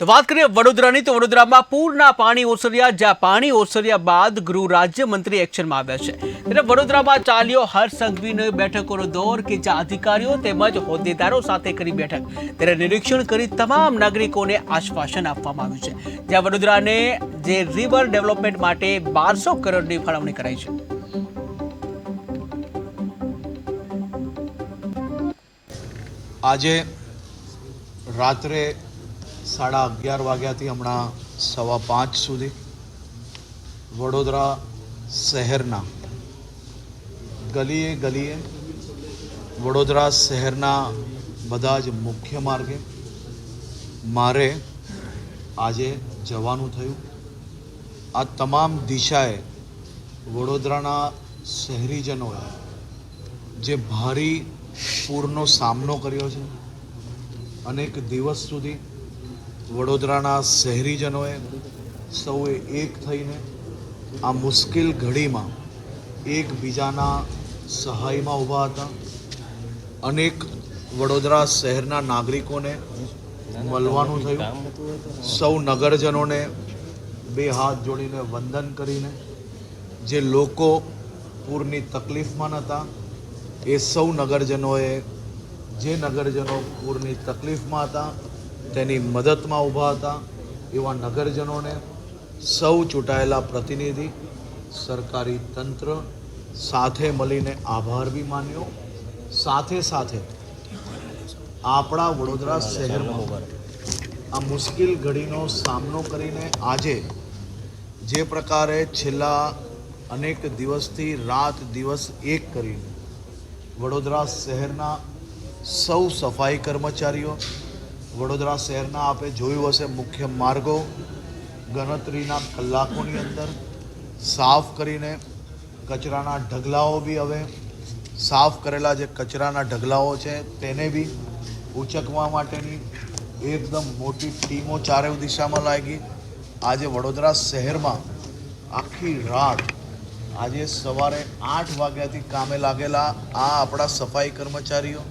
તો વાત કરીએ વડોદરાની, તો વડોદરામાં પૂરના પાણી ઓસર્યા, જ્યાં પાણી ઓસર્યા બાદ ગૃહ રાજ્યમંત્રી એક્શનમાં આવ્યા છે. ત્યારે વડોદરામાં ચાલ્યો હર સંઘવીનો બેઠકોનો દોર કે જ્યાં અધિકારીઓ તેમજ હોદ્દેદારો સાથે કરી બેઠક. ત્યારે નિરીક્ષણ કરી તમામ નાગરિકોને આશ્વાસન આપવામાં આવ્યું છે. જ્યાં વડોદરાને જે રિવર ડેવલપમેન્ટ માટે બારસો કરોડની ફાળવણી કરાઈ છે. આજે રાત્રે સાડા અગિયાર વાગ્યાથી હમણાં સવા પાંચ સુધી વડોદરા શહેરના ગલીએ ગલીએ વડોદરા શહેરના બધા જ મુખ્ય માર્ગે મારે આજે જવાનું થયું. આ તમામ દિશાએ વડોદરાના શહેરીજનોએ જે ભારી પૂરનો સામનો કર્યો છે, અનેક દિવસ સુધી વડોદરાના શહેરીજનોએ સૌએ એક થઈને આ મુશ્કેલ ઘડીમાં એકબીજાના સહાયમાં ઊભા હતા. અનેક વડોદરા શહેરના નાગરિકોને મળવાનું થયું. સૌ નગરજનોને બે હાથ જોડીને વંદન કરીને જે લોકો પૂરની તકલીફમાં નહોતા, એ સૌ નગરજનોએ, જે નગરજનો પૂરની તકલીફમાં હતા તેની મદદમાં ઊભા હતા. એવા નગરજનોને સૌ ચૂંટાયેલા પ્રતિનિધિ, સરકારી તંત્ર સાથે મળીને આભાર બી માન્યો. સાથે સાથે આપણા વડોદરા શહેરમાં આ મુશ્કેલ ઘડીનો સામનો કરીને આજે જે પ્રકારે છેલ્લા અનેક દિવસથી રાત દિવસ એક કરીને વડોદરા શહેરના સૌ સફાઈ કર્મચારીઓ વડોદરા શહેરના આપે જોયું હશે મુખ્ય માર્ગો ગણતરીના કલાકોની અંદર. સાફ કરીને કચરાના ઢગલાઓ બી હવે. સાફ કરેલા જે કચરાના ઢગલાઓ છે તેને બી ઉચકવા માટેની એકદમ મોટી ટીમો ચારે દિશામાં લાગી. આજે વડોદરા શહેરમાં આખી રાત, આજે સવારે આઠ વાગ્યાથી કામે લાગેલા આ આપણા સફાઈ કર્મચારીઓ